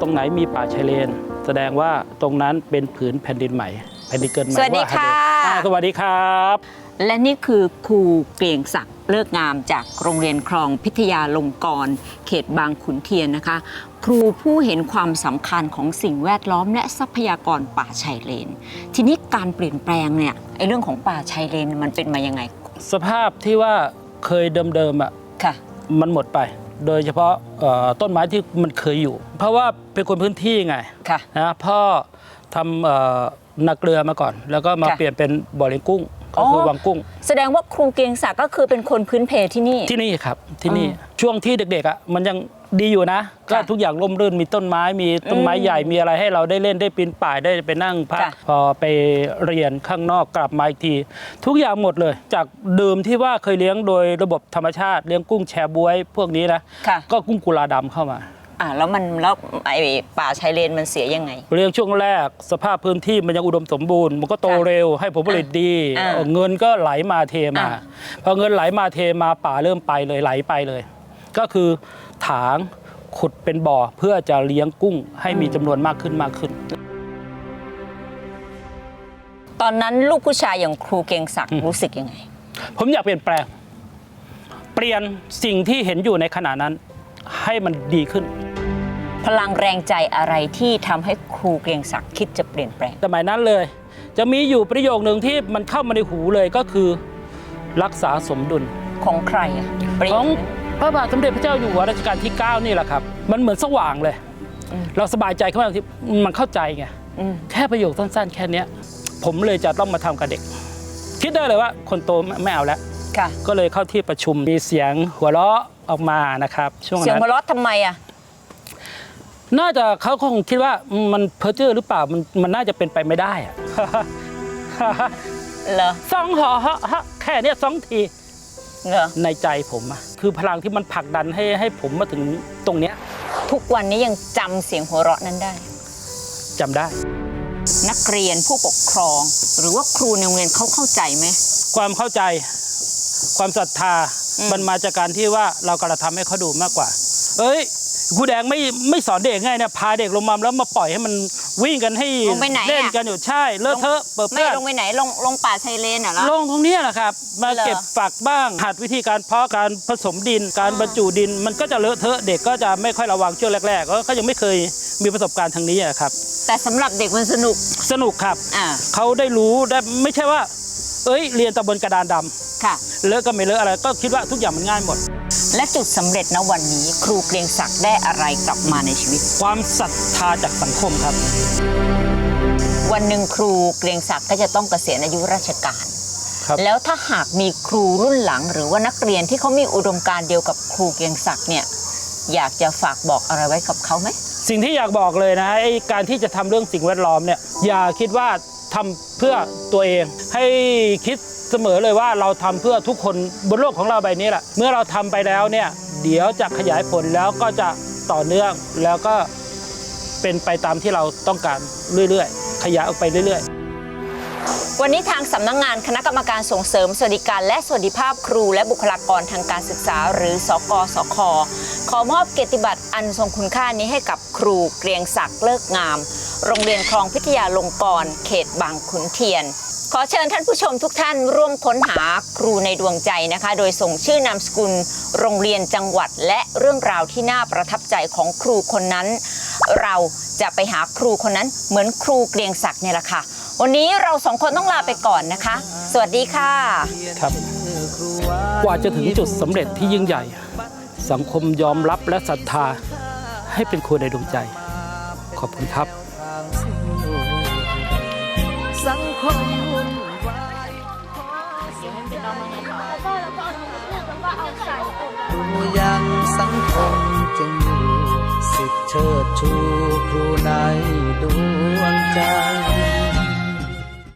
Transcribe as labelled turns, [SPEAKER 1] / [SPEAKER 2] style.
[SPEAKER 1] ตรงไหนมีป่าชายเลน แสดงว่าตรงนั้นเป็นผืนแผ่นดินใหม่แผ่นดินเกิดใหม่
[SPEAKER 2] สวัสดีาค่ะ
[SPEAKER 1] อ่าสวัสดีครับ
[SPEAKER 2] และนี่คือครูเกรียงศักดิ์เลิกงามจากโรงเรียนคลองพิทยาลงกรณ์เขตบางขุนเทียนนะคะ ครูผู้เห็นความสำคัญของสิ่งแวดล้อมและทรัพยากรป่าชายเลน ทีนี้การเปลี่ยนแปลงเนี่ยไอ้เรื่องของป่าชายเลนมันเป็นมายังไง
[SPEAKER 1] สภาพที่ว่าเคยเดิมๆอะ
[SPEAKER 2] ค่ะ
[SPEAKER 1] มันหมดไป โดยเฉพาะเอ่อต้นไม้ที่มันเคยอยู่ เพราะว่าเป็นคนพื้นที่ไง
[SPEAKER 2] ค่ะ
[SPEAKER 1] นะพ่อทำเอ่อนาเกลือมาก่อน แล้วก็มา
[SPEAKER 2] ค่ะ
[SPEAKER 1] เปลี่ยนเป็นบ่อเลี้ยงกุ้ง ก็คืออวังกุ้ง
[SPEAKER 2] แสดงว่าครูเกรียงศักดิ์ก็คือเป็นคนพื้นเพที่นี่
[SPEAKER 1] ที่นี่ครับที่นี่
[SPEAKER 2] อืม
[SPEAKER 1] ช่วงที่เด็กๆอะมันยังดีอยู่นะก็
[SPEAKER 2] ค่ะ
[SPEAKER 1] ทุกอย่างร่มรื่นมีต้นไม้มีต้นไม้
[SPEAKER 2] อืม
[SPEAKER 1] ใหญ่มีอะไรให้เราได้เล่นได้ปีนป่ายได้ไปนั่งพัก
[SPEAKER 2] ค่ะ
[SPEAKER 1] พอไปเรียนข้างนอกกลับมาอีกที ทุกอย่างหมดเลย จากเดิมที่ว่าเคยเลี้ยงโดยระบบธรรมชาติเลี้ยงกุ้งแชบวย พวกนี้นะ
[SPEAKER 2] ค่ะ
[SPEAKER 1] ก็กุ้งกุลาดำเข้ามา
[SPEAKER 2] อ่าแล้วมันแล้วไอ้ป่าชายเลนมันเสียยังไง
[SPEAKER 1] เลี้ยงช่วงแรกสภาพพื้นที่มันยังอุดมสมบูรณ์ มันก็โต
[SPEAKER 2] ค่ะ
[SPEAKER 1] เร็วให้ผลผลิตดี
[SPEAKER 2] อ่า
[SPEAKER 1] เออเงินก็ไหลมาเทมา
[SPEAKER 2] อ่า
[SPEAKER 1] พอเงินไหลมาเทมาป่าเริ่มไปเลยไหลไปเลย ก็คือถางขุดเป็นบ่อเพื่อจะเลี้ยงกุ้งให้มีจำนวนมากขึ้นมากขึ้น
[SPEAKER 2] ตอนนั้นลูกผู้ชายอย่างครูเกรียงศักดิ์รู้สึกยังไง
[SPEAKER 1] ผมอยากเปลี่ยนแปลง เปลี่ยนสิ่งที่เห็นอยู่ในขณะนั้น ให้มันดีขึ้น
[SPEAKER 2] พลังแรงใจอะไรที่ทำให้ครูเกรียงศักดิ์คิดจะเปลี่ยนแปลง
[SPEAKER 1] สมัยนั้นเลย จะมีอยู่ประโยคหนึ่งที่มันเข้ามาในหูเลยก็คือรักษาสมดุล
[SPEAKER 2] ของใครอะประโย
[SPEAKER 1] ข
[SPEAKER 2] ค
[SPEAKER 1] อง
[SPEAKER 2] นั้น
[SPEAKER 1] พระบาทสมเด็จพระเจ้าอยู่หัวรัชกาลที่ 9 นี่แหละครับ มันเหมือนสว่างเลย
[SPEAKER 2] อืม
[SPEAKER 1] เราสบายใจขึ้นมาที่มันเข้าใจไง
[SPEAKER 2] อืม
[SPEAKER 1] แค่ประโยคสั้นๆ แค่เนี้ย ผมเลยจะต้องมาทำกับเด็ก คิดได้เลยว่าคนโตไม่เอาแล้ว
[SPEAKER 2] ค่ะ
[SPEAKER 1] ก็เลยเข้าที่ประชุมมีเสียงหัวเราะออกมานะครับ ช่วง
[SPEAKER 2] เสียง
[SPEAKER 1] นั้น
[SPEAKER 2] หัวเราะทำไมอะ
[SPEAKER 1] น่าจะเขาคงคิดว่ามันเพ้อเจ้อหรือเปล่ามันมันน่าจะเป็นไปไม่ได้อะ
[SPEAKER 2] เหรอ
[SPEAKER 1] สองหอฮะฮะแค่เนี้ยสองที
[SPEAKER 2] เหรอ
[SPEAKER 1] ในใจผมอะคือพลังที่มันผลักดันให้ให้ผมมาถึงตรงเนี้ย
[SPEAKER 2] ทุกวันนี้ยังจำเสียงหัวเราะนั้นได้
[SPEAKER 1] จำได้
[SPEAKER 2] นักเรียนผู้ปกครอง หรือว่าครูในโรงเรียนเขาเข้าใจไหม
[SPEAKER 1] ความเข้าใจ ความศรัทธา
[SPEAKER 2] อืม
[SPEAKER 1] มันมาจากการที่ว่าเรากระทำให้เขาดูมากกว่า เอ้ยครูแดงไม่ไม่สอนเด็กง่ายนะพาเด็กลงมาแล้วมาปล่อยให้มันวิ่งกันให้
[SPEAKER 2] ลงไปไหนอะ
[SPEAKER 1] เล่นกันอยู่ใช่เลอะเทอะเปิด
[SPEAKER 2] ไม่
[SPEAKER 1] เปื้อน
[SPEAKER 2] ลงไปไหนลงลงป่าชายเลนเหรอล่ะ
[SPEAKER 1] ลงตรงเนี้ยแหละครับ มา
[SPEAKER 2] เหรอ
[SPEAKER 1] เก็บฝักบ้างหัดวิธีการเพาะการผสมดิน การบรรจุดิน มันก็จะเลอะเทอะเด็กก็จะไม่ค่อยระวังช่วงแรกๆก็เขายังไม่เคยมีประสบการณ์ทางนี้อะครับ
[SPEAKER 2] แต่สำหรับเด็กมันสนุก
[SPEAKER 1] สนุกครับ
[SPEAKER 2] อ่า
[SPEAKER 1] เขาได้รู้ได้ไม่ใช่ว่า เอ้ยเรียนแตะบนกระดานดำ
[SPEAKER 2] ค่ะ
[SPEAKER 1] เลอะก็ไม่เลอะอะไรก็คิดว่าทุกอย่างมันง่ายหมด
[SPEAKER 2] และจุดสำเร็จณวันนี้ครูเกรียงศักดิ์ได้อะไรกลับมาในชีวิต
[SPEAKER 1] ความศรัทธาจากสังคมครับ
[SPEAKER 2] วันหนึ่งครูเกรียงศักดิ์ก็จะต้องเกษียณอายุราชการ
[SPEAKER 1] ครับ
[SPEAKER 2] แล้วถ้าหากมีครูรุ่นหลัง หรือว่านักเรียนที่เขามีอุดมการณ์เดียวกับครูเกรียงศักดิ์เนี่ยอยากจะฝากบอกอะไรไว้กับเขาไหม
[SPEAKER 1] สิ่งที่อยากบอกเลยนะไอ้การที่จะทำเรื่องสิ่งแวดล้อมเนี่ยอย่าคิดว่า ทำเพื่อตัวเอง ให้คิดเสมอเลยว่าเราทำเพื่อทุกคนบนโลกของเราใบนี้แหละเมื่อเราทำไปแล้วเนี่ยเดี๋ยวจะขยายผลแล้วก็จะต่อเนื่องแล้วก็เป็นไปตามที่เราต้องการเรื่อยๆ ขยายออกไปเรื่อยๆ
[SPEAKER 2] วันนี้ทางสำนักงงานคณะกรรมการส่งเสริมสวัสดิการและสวัสดิภาพครูและบุคลากรทางการศึกษา หรือสกสคขอมอบเกียรติบัตรอันทรงคุณค่านี้ให้กับครูเกรียงศักดิ์เลิกงาม โรงเรียนคลองพิทยาลงกรณ์เขตบางขุนเทียน ขอเชิญท่านผู้ชมทุกท่านร่วมค้นหาครูในดวงใจนะคะ โดยส่งชื่อนามสกุล โรงเรียนจังหวัด และเรื่องราวที่น่าประทับใจของครูคนนั้น เราจะไปหาครูคนนั้นเหมือนครูเกรียงศักดิ์เนี่ยแหละค่ะ วันนี้เราสองคนต้องลาไปก่อนนะคะ สวัสดีค่ะ
[SPEAKER 1] ครับ กว่าจะถึงจุดสำเร็จที่ยิ่งใหญ่ สังคมยอมรับและศรัทธาให้เป็นครูในดวงใจ ขอบคุณครับ
[SPEAKER 3] สังคมวุ่นวายดูยังสังคมจึงอยู่สิทธิเชิดชูครูในดวงใจ